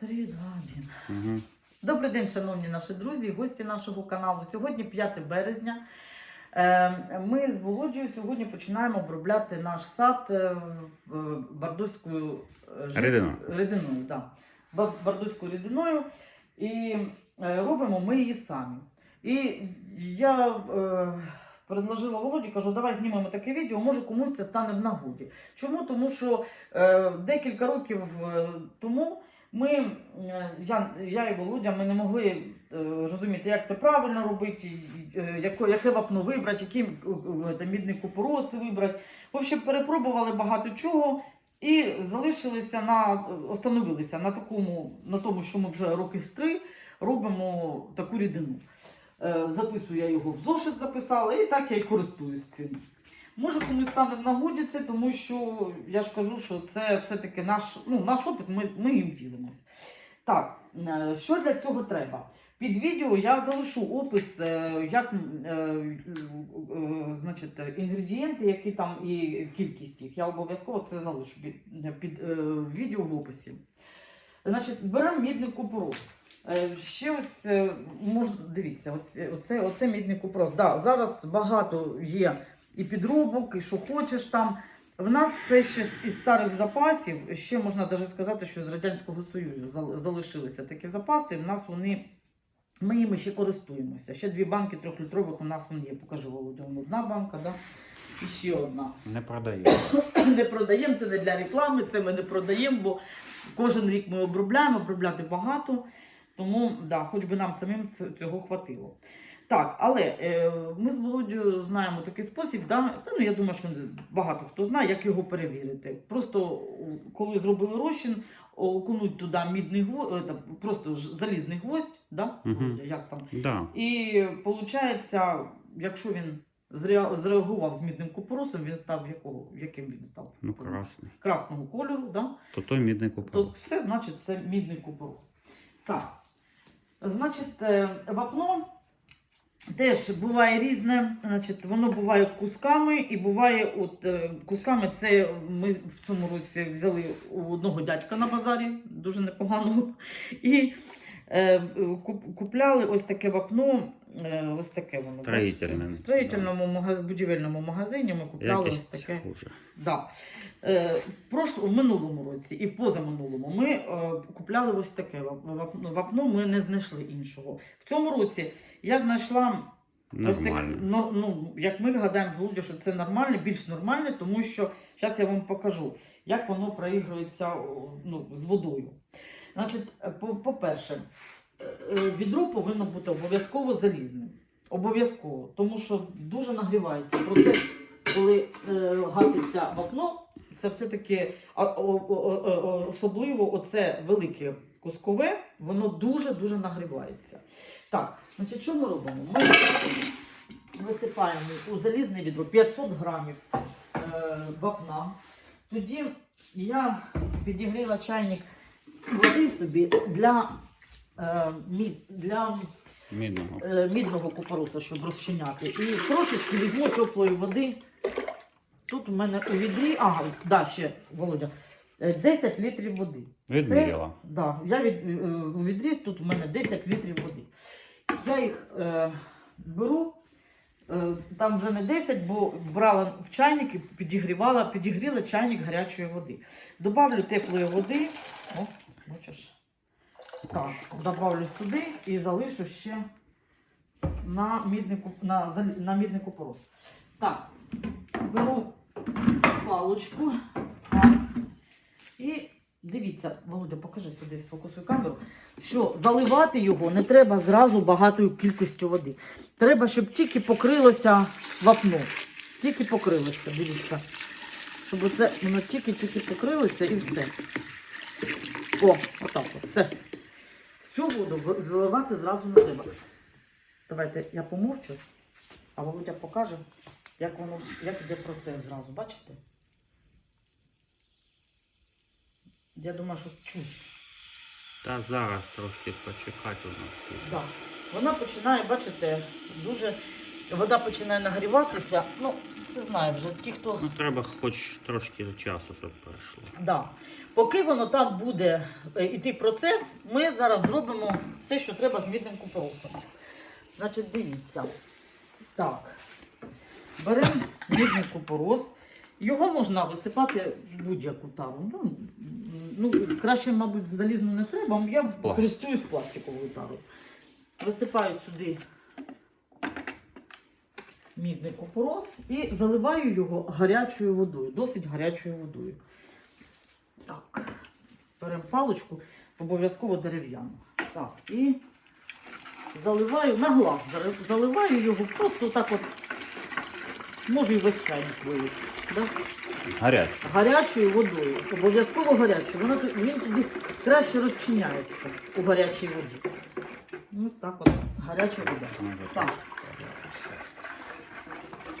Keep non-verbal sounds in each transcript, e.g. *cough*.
Три, два, один. Угу. Добрий день, шановні наші друзі, і гості нашого каналу. Сьогодні 5 березня. Е, Ми з Володією сьогодні починаємо обробляти наш сад е, е, жид- Рідиною. рідиною, да. Ба- рідиною. І робимо ми її самі. І я е, предложила Володі, кажу, давай знімемо таке відео, може комусь це стане в нагоді. Чому? Тому що е, декілька років тому ми, е, я, я і Володя, ми не могли е, розуміти, як це правильно робити, е, яко, яке вапно вибрати, які е, мідні купороси вибрати. В общем, перепробували багато чого і залишилися на остановилися на такому, на тому, що ми вже роки з три робимо таку рідину. Записую я його в зошит, записала, і так я і користуюсь цим. Може комусь стане в нагоді тому що я ж кажу, що це все-таки наш, ну, наш опит, ми, ми їм ділимось. Так, е, що для цього треба? Під відео я залишу опис, е, як е, е, значить, інгредієнти, які там і кількість їх. Я обов'язково це залишу під, під е, відео в описі. Значить, беремо мідний купорос. Е, Ще ось е, можна дивіться, оце, оце, оце мідний купорос. Да, зараз багато є і підробок, і що хочеш там. В нас це ще із старих запасів, ще можна навіть сказати, що з Радянського Союзу залишилися такі запаси. В нас вони, ми їми ще користуємося. Ще дві банки трьохлітрових у нас вон є. Покажи Володя, одна банка, да? і ще одна. Не продаю. *coughs* Не продаємо, це не для реклами, це ми не продаємо, бо кожен рік ми обробляємо, обробляти багато. Тому да, хоч би нам самим цього хватило. Так, але е, ми з Володю знаємо такий спосіб, да? Та, ну, я думаю, що багато хто знає, як його перевірити. Просто коли зробили розчин, окунуть туди мідний гвоздь, просто залізний гвоздь, да? Володя, як там? Да. І виходить, якщо він зреагував з мідним купоросом, він став якого? Яким він став? Ну красний. Красного кольору, да? То той мідний то купорос. все значить це мідний купорос. Так. Значить, е, вапно теж буває різне. Значить, воно буває кусками і буває от, е, кусками. Це ми в цьому році взяли у одного дядька на базарі, дуже непоганого. І е, куп- купляли ось таке вапно. Е, Ось таке воно. В строїтельному мага- будівельному магазині ми купляли ось таке. хуже. Да. Е, в, прошло, в минулому році і в позаминулому ми е, купляли ось таке вапно. Вапно ми не знайшли іншого. В цьому році я знайшла Нормально. ну, ну, як ми гадаємо з Володю, що це нормальне, більш нормальне, тому що зараз я вам покажу, як воно проігрується ну, з водою. Значить, по- по-перше, відро повинно бути обов'язково залізним. Обов'язково, тому що дуже нагрівається. Процес, коли е, гаситься вапно, це все-таки особливо оце велике кускове, воно дуже-дуже нагрівається. Так, значить, що ми робимо? Ми висипаємо у залізне відро 500 грамів е, вапна. Тоді я підігріла чайник води собі для, е, мід, для Мідного. е, мідного купороса, щоб розчиняти. І трошечки візьму теплої води. Тут у мене у відрі, ага, да, ще, Володя, е, 10 літрів води. Відміряла. Да, я від, е, у відріз тут у мене 10 літрів води. Я їх е, беру, е, там вже не 10, бо брала в чайник і підігрівала, підігріла чайник гарячої води. Добавлю теплої води. О, бачиш. Так, добавлю сюди і залишу ще на мідний, куп- на, на мідний купорос. Так, беру палочку. Так. І дивіться, Володя, покажи сюди, сфокусуй камеру, що заливати його не треба зразу багатою кількістю води. Треба, щоб тільки покрилося вапно. Тільки покрилося, дивіться. Щоб це воно тільки-тільки покрилося і все. О, отак от, все. Всю воду заливати зразу не треба. Давайте я помовчу, а Володя покаже, як воно, як йде процес зразу. Бачите? Я думаю, що чуть. Та зараз трошки почекати у нас. Да. Вона починає, бачите, дуже вода починає нагріватися. Ну, це знає вже ті, хто. Ну, треба хоч трошки часу, щоб перейшло. Да. Поки воно там буде е, іти процес, ми зараз зробимо все, що треба з мідним купоросом. Значить, дивіться. Так. Беремо мідний купорос. Його можна висипати в будь-яку тару. Ну, ну, краще, мабуть, в залізну не треба, я користуюсь пластиковою тарою. Висипаю сюди мідний купорос і заливаю його гарячою водою, досить гарячою водою. Так, беремо паличку, обов'язково дерев'яну. Так, і заливаю на глаз, заливаю його просто так от, можу і весь чайник вилити. Да? Гаряче. Гарячою водою, обов'язково гарячою. Воно, він тоді краще розчиняється у гарячій воді. Ось так от, гаряча вода. Так.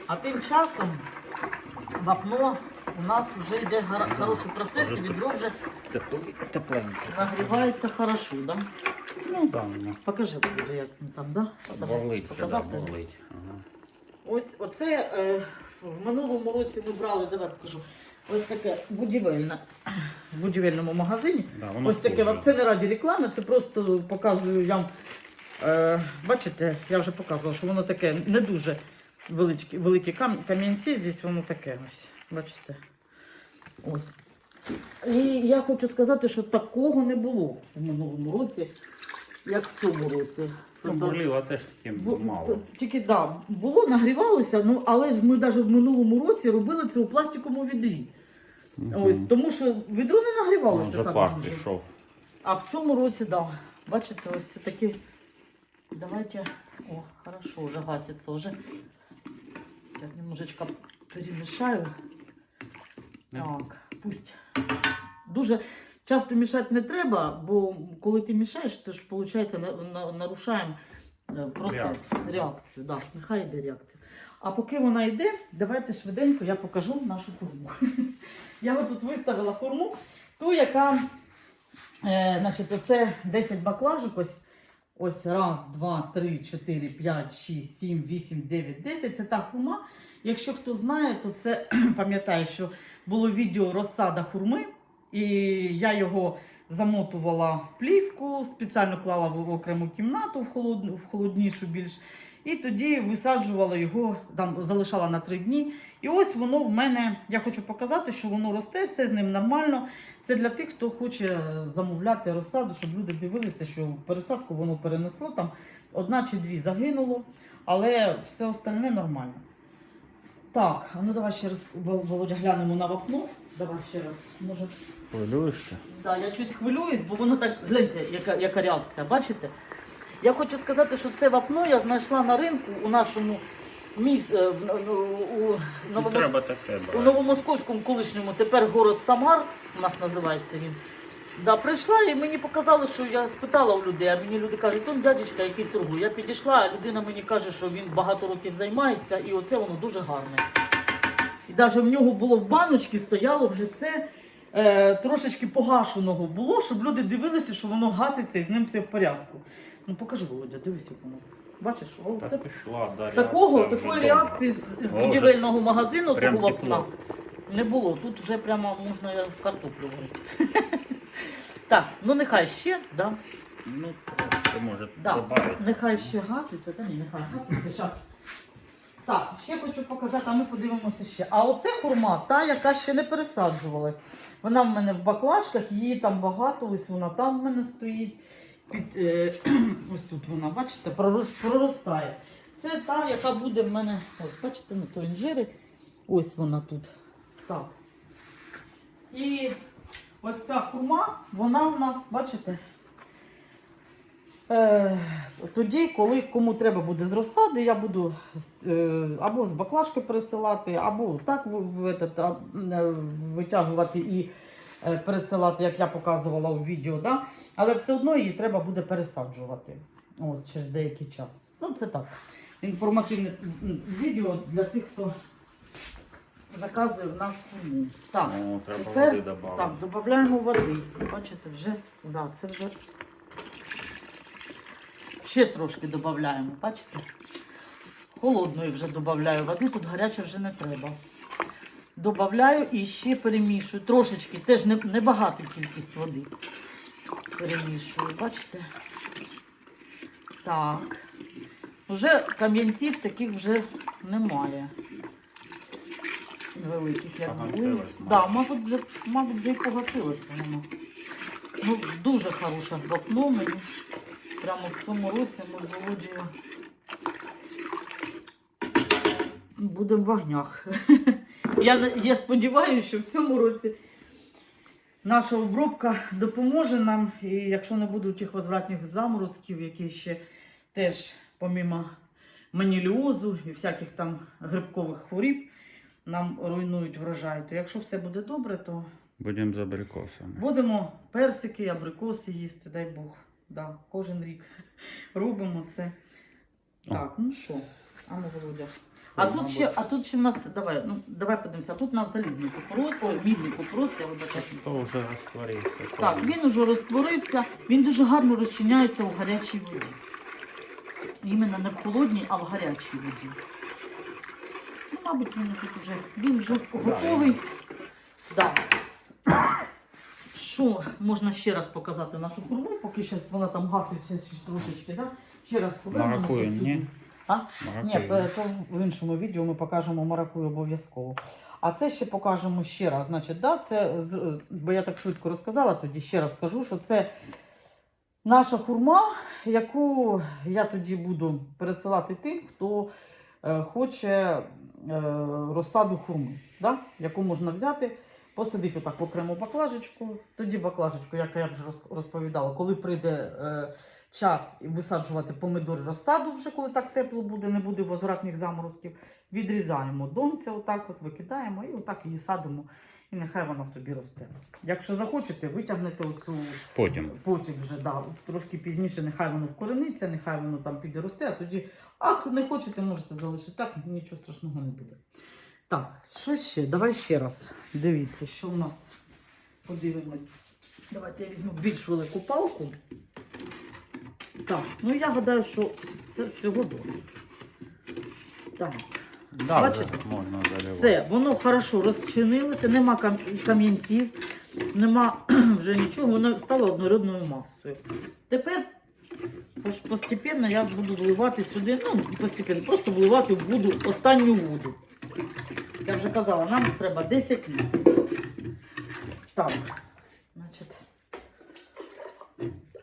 А тим часом вапно у нас вже йде хороший процес, і відро вже Тепленько. нагрівається хорошо, да? Ну, так, ну. Покажи, Володя, як він там, да? Бурлить вже, да, Показав бурлить. Ага. Ось оце е, в минулому році ми брали, давай покажу. Ось таке будівельне в будівельному магазині. Да, Ось таке, схоже. це не раді реклами, це просто показую вам, Е, бачите, я вже показувала, що воно таке не дуже величкі, великі кам, камінці, здесь воно таке ось. Бачите? Ось. І я хочу сказати, що такого не було в минулому році, як в цьому році. Ну, Тобто, бурліла теж таки Бу- мало. Тільки да, було, нагрівалося, ну але ж ми навіть в минулому році робили це у пластиковому відрі. Мгм. Ось, тому що відро не Ну, нагрівалося так Запах дуже. пішов. А в цьому році, да. Бачите, ось такі. Давайте. О, хорошо, уже гасится уже. Сейчас немножечко перемешаю. Так, пусть. Дуже часто мішати не треба, бо коли ти мішаєш, то ж виходить, на, на, нарушаємо е, процес, Реакцію. реакцію. Да, нехай йде реакція. А поки вона йде, давайте швиденько я покажу нашу хурму. *laughs* я тут виставила хурму, ту, яка, е, значить, оце 10 баклажок, ось, ось раз, два, три, чотири, п'ять, шість, сім, вісім, дев'ять, десять. Це та хурма. Якщо хто знає, то це *clears throat* пам'ятає, що було відео розсада хурми, і я його замотувала в плівку, спеціально клала в окрему кімнату, в, холодну, в холоднішу більш. І тоді висаджувала його, там залишала на три дні. І ось воно в мене, я хочу показати, що воно росте, все з ним нормально. Це для тих, хто хоче замовляти розсаду, щоб люди дивилися, що пересадку воно перенесло. Там одна чи дві загинуло, але все остальне нормально. Так, а ну давай ще раз, Володя, глянемо на вапно. Давай ще раз. Може, Хвилюєшся? Да, я щось хвилююсь, бо воно так, гляньте, яка, яка реакція, бачите? Я хочу сказати, що це вапно я знайшла на ринку у нашому міс... е, в- у, Новомос- треба таке у. Новомосковському колишньому, тепер город Самар, у нас називається він. Да, прийшла і мені показали, що я спитала у людей, а мені люди кажуть, он дядечка, який торгує. Я підійшла, а людина мені каже, що він багато років займається, і оце воно дуже гарне. І навіть в нього було в баночці, стояло вже це е, трошечки погашеного було, щоб люди дивилися, що воно гаситься і з ним все в порядку. Ну покажи, Володя, дивись, як воно. Бачиш, о, це Так пішла, да, Такого, реакція такої вже реакції з, з О, будівельного магазину прям тепло. вапна не було. Тут вже прямо можна в картоплю варити. *laughs* Так, ну нехай ще, да. Ну, це може Да. добавити. Нехай ще гаситься, та ні, нехай гаситься. Щас. Так, ще хочу показати, а ми подивимося ще. А оце хурма, та, яка ще не пересаджувалась. Вона в мене в баклажках, її там багато, ось вона там в мене стоїть. Під, е, *clears throat* ось тут вона, бачите, проростає. Це та, яка буде в мене, ось, бачите, на то інжири. Ось вона тут. Так. І ось ця хурма, вона в нас, бачите, тоді, коли кому треба буде з розсади, я буду е, або з баклажки пересилати, або так е, витягувати і е, пересилати, як я показувала у відео. Да? Але все одно її треба буде пересаджувати ось через деякий час. Ну, це так. Інформативне відео для тих, хто заказує в нас хурму. Так, О, треба тепер- води так, додаємо води. Бачите, вже, да, це вже. Ще трошки додаємо, бачите? Холодної вже додаю води, тут гаряче вже не треба. Добавляю і ще перемішую. Трошечки, теж не- небагату кількість води. Перемішую, бачите? Так. Вже кам'янців таких вже немає. Великих, як були. Да, мабуть, вже, мабуть, вже й погасилося воно. Ну, дуже хороше вапно мені. Прямо в цьому році ми з Володією будемо в огнях. *laughs* Я, я сподіваюся, що в цьому році наша обробка допоможе нам. І якщо не буде тих возвратних заморозків, які ще теж, помімо маніліозу і всяких там грибкових хворіб, нам руйнують врожай, то якщо все буде добре, то Будемо з абрикосами. Будемо персики, абрикоси їсти, дай Бог. Да, кожен рік *laughs* робимо це. Так, ну що, а ну Володя. А тут ще, а тут ще в нас, давай, ну давай подивимося, а тут у нас залізний купорос, ой, мідний купорос, я вже так. То вже розтворився. Так, він уже розтворився, він дуже гарно розчиняється у гарячій воді. Іменно не в холодній, а в гарячій воді. Ну, мабуть, він тут уже, він вже готовий. Да. Що можна ще раз показати нашу хурму, поки щас вона там гасить ще, ще трошечки, да? Ще раз Маракую, ні? А? Ні, е, то в іншому відео ми покажемо маракую обов'язково. А це ще покажемо ще раз. Значить, да, це, е, бо я так швидко розказала, тоді ще раз скажу, що це наша хурма, яку я тоді буду пересилати тим, хто е, хоче е, розсаду хурми, да, яку можна взяти. Посадити отак в окрему баклажечку. Тоді баклажечку, як я вже розповідала, коли прийде е, час висаджувати помидори розсаду, вже коли так тепло буде, не буде возвратних заморозків. Відрізаємо донця, отак от викидаємо і отак її садимо. І нехай вона собі росте. Якщо захочете, витягнете оцю Потім. потім вже да, трошки пізніше, нехай воно вкорениться, нехай воно там піде росте, а тоді, ах, не хочете, можете залишити так, нічого страшного не буде. Так, що ще? Давай ще раз. Дивіться, що у нас. Подивимось. Давайте я візьму більш велику палку. Так, ну я гадаю, що це цього досить. Так. Да, Бачите? можна заливати. Все, воно хорошо розчинилося, нема кам- кам'янців, нема *clears throat* вже нічого, воно стало однородною масою. Тепер пос- постепенно я буду вливати сюди, ну, постепенно, просто вливати в воду, останню воду. Я вже казала, нам треба 10 літрів. Так, значить,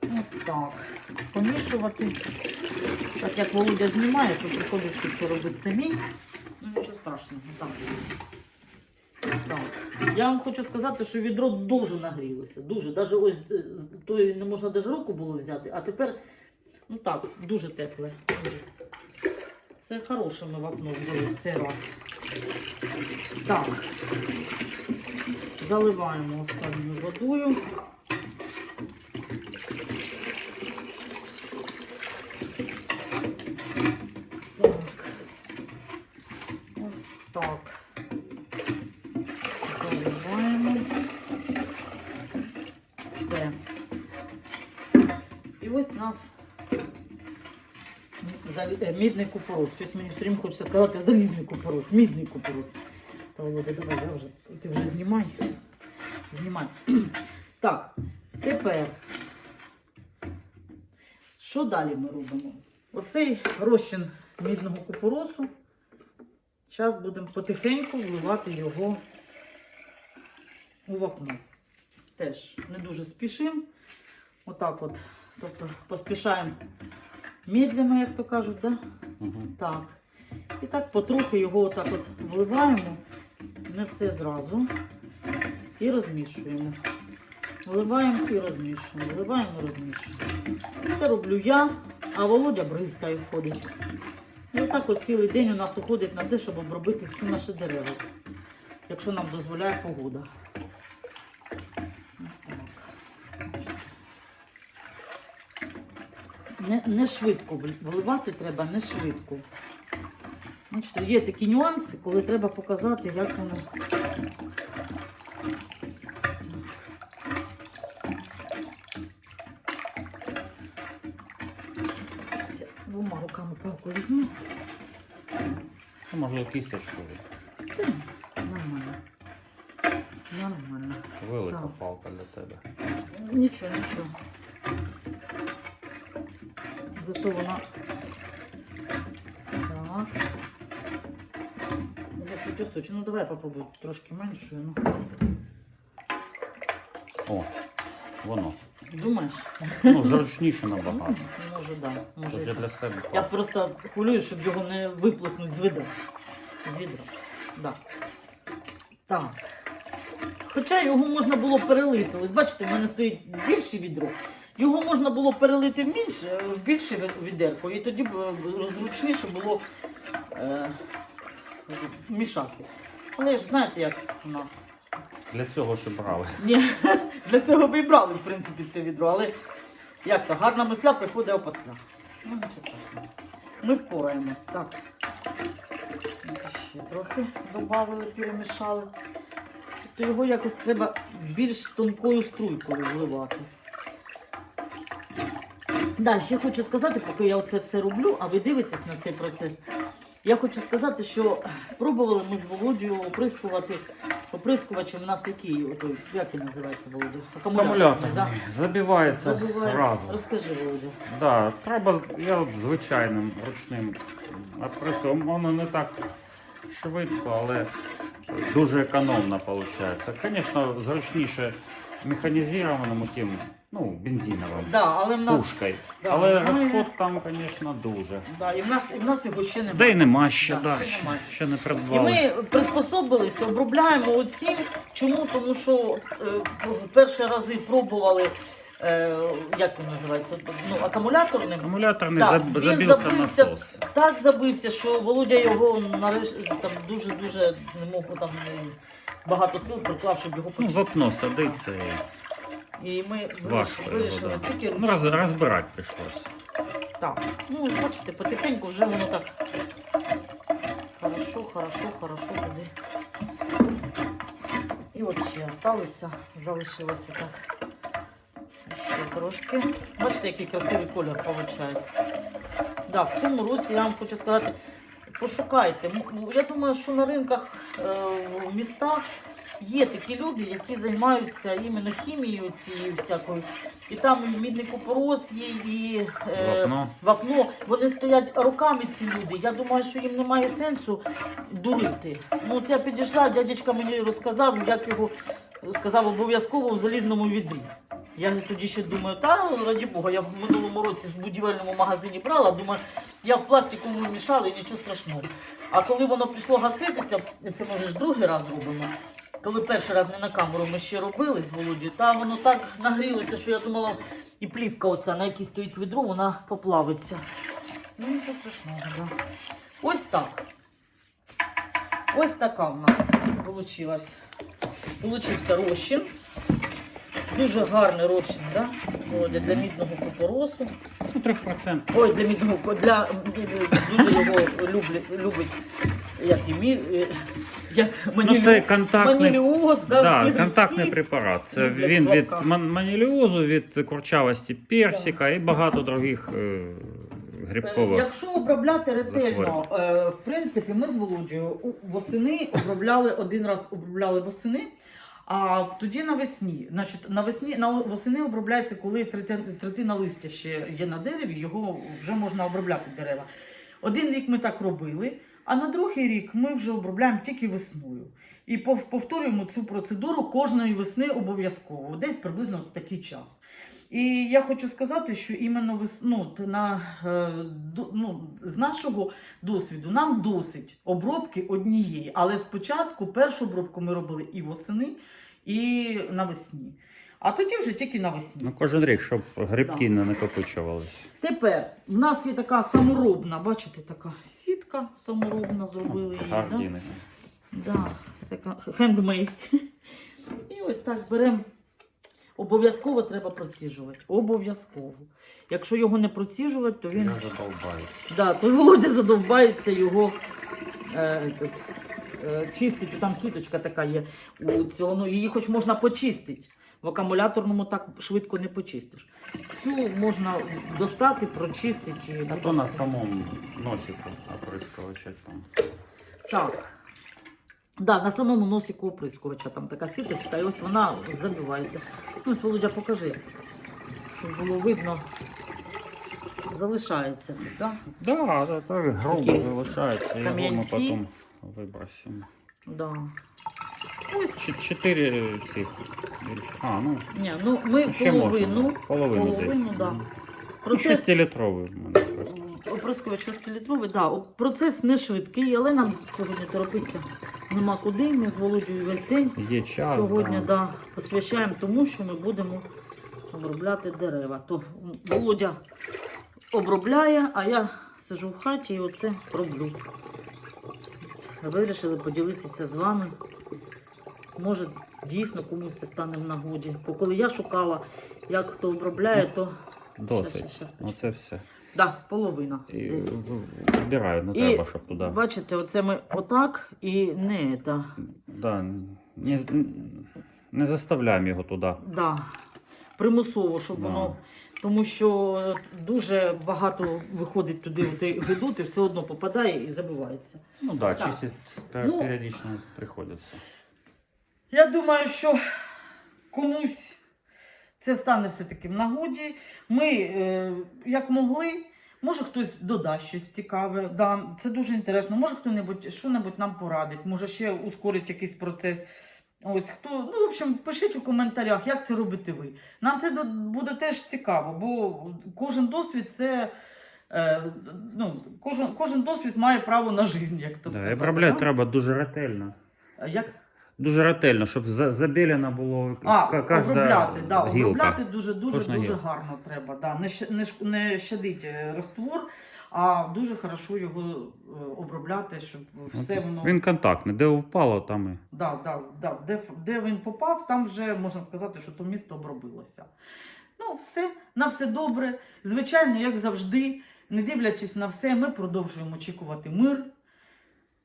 от так. Помішувати. Так як Володя знімає, то приходиться це робити самі. Ну, нічого страшного. Так. Так. Я вам хочу сказати, що відро дуже нагрілося. Дуже. Даже ось е, не можна навіть руку було взяти, а тепер, ну так, дуже тепле. Дуже. Це хороше ми вапно цей раз. Так. Заливаємо останньою водою. Так. Ось так. Заливаємо. Все. І ось у нас залі- е, мідний купорос. Щось мені все время хочеться сказати залізний купорос, мідний купорос. Та Володя, давай, я вже, ти вже знімай. Знімай. *clears throat* Так, тепер. Що далі ми робимо? Оцей розчин мідного купоросу. Зараз будемо потихеньку вливати його у вапно. Теж не дуже спішимо. Отак от. Тобто поспішаємо медленно, як то кажуть, да? Мгм. Так. І так потрохи його отак от вливаємо, не все зразу. І розмішуємо. Вливаємо і розмішуємо. Вливаємо і розмішуємо. Це роблю я, а Володя бризкає ходить. І отак от цілий день у нас уходить на те, щоб обробити всі наші дерева. Якщо нам дозволяє погода. Не, не швидко вливати треба, не швидко. Бачите, є такі нюанси, коли треба показати, як воно. Двома руками палку візьму. Ну, Можливо, кісточку. Нормально. Нормально. Велика Так. палка для тебе. Нічого, нічого. Зато вона. Так. Я все чувствую. Ну давай попробую трошки меншою. Ну. О, воно. Думаєш? Ну, зручніше набагато. Ну, *laughs* Може, да. Може, Тут я так. для себе. Я палку. просто хвилюю, щоб його не виплеснуть з відра. З відра. Да. Так. Хоча його можна було перелити. Ось бачите, в мене стоїть більше відро. Його можна було перелити в більше, в більше відерко, і тоді б е, зручніше було е, мішати. Але ж знаєте, як у нас. Для цього ж і брали. Ні, *laughs* для цього ми і брали, в принципі, це відро, але як то, гарна мисля приходить опосля. Ну, нічого страшного. Ми впораємось. Так. Ще трохи додали, перемішали. Тобто його якось треба більш тонкою струйкою вливати. Да, ще хочу сказати, поки я це все роблю, а ви дивитесь на цей процес. Я хочу сказати, що пробували ми з Володією оприскувати оприскувачем у нас який, отой, як він називається, Володя? Акумулятор да? забивається Забувається. зразу. Розкажи, Володя. Да, треба, я от звичайним ручним оприскував. Воно не так швидко, але дуже економно виходить. Звісно, зручніше механізованому тим, ну, бензиновим, Да, але в нас, пушкою. да, Але ну, розход там, звісно, дуже. да, і в нас, і в нас його ще немає. Де й нема ще, Да, да, ще ще, немає. ще не І придбали. ми приспособилися, обробляємо оцім. Чому? Тому що е, перші рази пробували, е, як він називається, ну, акумуляторним. Акумуляторний Так, заб- він забився забився. насос. Так забився, що Володя його нарешті там дуже-дуже не мог там е, багато сил приклав, щоб його Ну, в почистити. окно садиться і І ми важко вирішили, його, вирішили да. тільки Ну, роз, розбирати прийшлось. Так, ну бачите, потихеньку вже воно так. Хорошо, хорошо, хорошо туди. І от ще залишилося, залишилося так. Ще трошки. Бачите, який красивий колір виходить. Да, в цьому році я вам хочу сказати, пошукайте. Я думаю, що на ринках е, в містах є такі люди, які займаються іменно хімією цією всякою. І там і мідний купорос є, і е, Вапно. вапно. Вони стоять руками ці люди. Я думаю, що їм немає сенсу дурити. Ну от я підійшла, дядечка мені розказав, як його сказав обов'язково в залізному відрі. Я тоді ще думаю, та раді Бога, я в минулому році в будівельному магазині брала, думаю, я в пластику мішала і нічого страшного. А коли воно пішло гаситися, це ми вже ж другий раз робимо. Коли перший раз не на камеру ми ще робили з Володією, та воно так нагрілося, що я думала, і плівка оця, на якій стоїть відро, вона поплавиться. Ну, нічого страшного, да. Ось так. Ось така в нас получилась. Получився розчин. Дуже гарний розчин, да? Володя, для мідного купоросу. Ну, 3%. Ой, для мідного для дуже його люблять, любить, як і мі, е, як Ну, це контактний, маніліоз, да, да, всі контактний грибки. препарат. Це Ну, для він від ман- маніліозу, від курчавості персика і багато других е, Е, грибкових. Якщо обробляти ретельно, е, в принципі, ми з Володією у- восени обробляли один раз обробляли восени, а тоді навесні. Значить, навесні на восени обробляється, коли третя- третина листя ще є на дереві, його вже можна обробляти дерева. Один рік ми так робили, а на другий рік ми вже обробляємо тільки весною. І повторюємо цю процедуру кожної весни обов'язково, десь приблизно в такий час. І я хочу сказати, що іменно вес- ну, на, е, ну, з нашого досвіду нам досить обробки однієї. Але спочатку першу обробку ми робили і восени, і навесні. А тоді вже тільки навесні. Ну, кожен рік, щоб грибки не накопичувались. Тепер в нас є така саморобна, бачите, така сітка саморобна, зробили її. Да? Гардіни. Да, хендмейд. І ось так беремо. Обов'язково треба проціжувати. Обов'язково. Якщо його не проціжувати, то він. Да, то Володя задовбається його е, этот, е, чистити. Там сіточка така є у цього. Ну, її хоч можна почистити. В акумуляторному так швидко не почистиш. Цю можна достати, прочистити. А то на самому носику оприскувача там. Так. Да, на самому носику оприскувача там така сіточка, і ось вона забивається. Ну, Володя, покажи, щоб було видно. Залишається так? Да, да, так грубо Такі залишається. Його ми потім вибросимо. Да. Ось. Чотири цих. А, ну, Ні, ну ми ще половину. можна. Половину, половину, десь. да. Процес 6-літровий в мене просто. оприскувач 6-літровий, да. о- процес не швидкий, але нам сьогодні торопитися нема куди. Ми з Володією весь день Є час. сьогодні да. да, посвящаємо тому, що ми будемо обробляти дерева. То Володя обробляє, а я сижу в хаті і оце роблю. Вирішили поділитися з вами. Може, дійсно комусь це стане в нагоді. Бо коли я шукала, як хто обробляє, то Досить. Щас, щас, почекай. Оце все. да, половина І десь. в- вибираю, не І треба, щоб туди. Бачите, оце ми отак і не це. Да, не, не заставляємо його туди. Да, примусово, щоб Да. воно. Тому що дуже багато виходить туди в гидут і все одно попадає і забивається. Ну да, Так. чистити Ну. періодично приходиться. Я думаю, що комусь це стане все-таки в нагоді. Ми, е, як могли, може хтось додасть щось цікаве. Да, це дуже інтересно. Може хто-небудь що-небудь нам порадить, може ще ускорить якийсь процес. Ось хто, ну, в общем, пишіть у коментарях, як це робите ви. Нам це буде теж цікаво, бо кожен досвід це. Е, ну, кожен, кожен досвід має право на життя, як то Да, сказати. і обробляти да? треба дуже ретельно. Як? Дуже ретельно, щоб за- забілено було А, кожна обробляти, да, гілка. обробляти дуже дуже Кожна дуже гілка. гарно треба. Да. Не, щ- не, ш- не щадить е, раствор, а дуже хорошо його е, обробляти, щоб все воно. Він контактний, де впало, там і. Да, да, да. Де, ф- де він попав, там вже можна сказати, що то місто обробилося. Ну, все, на все добре. Звичайно, як завжди, не дивлячись на все, ми продовжуємо очікувати мир,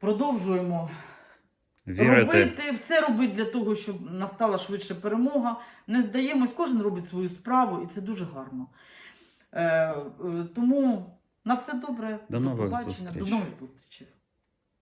продовжуємо Вірити. Робити, все робити для того, щоб настала швидше перемога. Не здаємось, кожен робить свою справу, і це дуже гарно. Е, е, тому на все добре. До нових побачення, зустріч. До нових зустрічей.